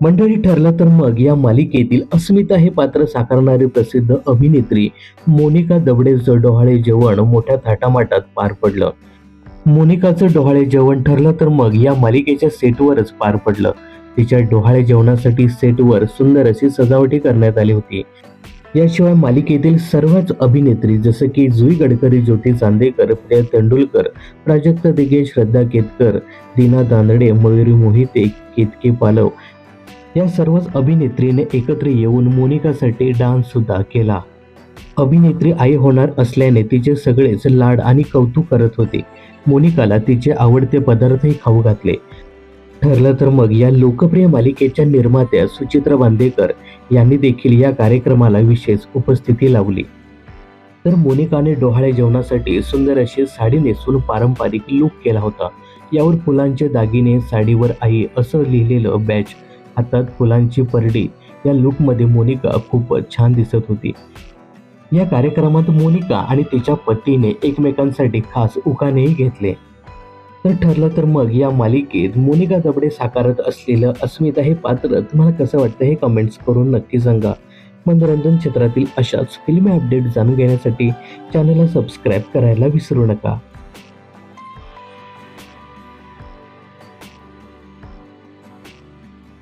मंडळी ठरलं तर मग या मालिकेतील अस्मिता हे पात्र साकारणारी प्रसिद्ध अभिनेत्री मोनिका दबडेचं डोहाळे जेवण मोठ्या थाटामाटात पार पडलं. मोनिकाचं डोहाळे जेवण ठरलं तर मग या मालिकेच्या सेटवरच पार पडलं. तिच्या डोहाळे जेवणासाठी सेटवर सुंदर अशी सजावटी करण्यात आली होती. याशिवाय मालिकेतील सर्वच अभिनेत्री जसं की जुई गडकरी ज्योती चांदेकर प्रिया तेंडुलकर प्राजक्त दिगे श्रद्धा केतकर दीना दांदडे मयुरी मोहिते केतके पालव या सर्वच अभिनेत्रीने एकत्र येऊन मोनिकासाठी डान्ससुद्धा केला. अभिनेत्री आई होणार असल्याने तिचे सगळेच लाड आणि कौतुक करत होते. मोनिकाला तिचे आवडते पदार्थही खाऊ घातले. ठरलं तर मग या लोकप्रिय मालिकेच्या निर्मात्या सुचित्रा बांदेकर यांनी देखील या कार्यक्रमाला विशेष उपस्थिती लावली. तर मोनिकाने डोहाळे जेवणासाठी सुंदर अशी साडी नेसून पारंपरिक लुक केला होता. यावर फुलांचे दागिने साडीवर आई असं लिहिलेलं बॅच हातात फुलांची परडी या लुकमध्ये मोनिका खूपच छान दिसत होती. या कार्यक्रमात मोनिका आणि तिच्या पतीने एकमेकांसाठी खास उखाणेही घेतले. तर ठरलं तर मग या मालिकेत मोनिका जबडे साकारत असलेलं अस्मिता हे पात्र तुम्हाला कसं वाटतं हे कमेंट्स करून नक्की सांगा. मनोरंजन क्षेत्रातील अशाच फिल्मी अपडेट जाणून घेण्यासाठी चॅनलला सबस्क्राईब करायला विसरू नका.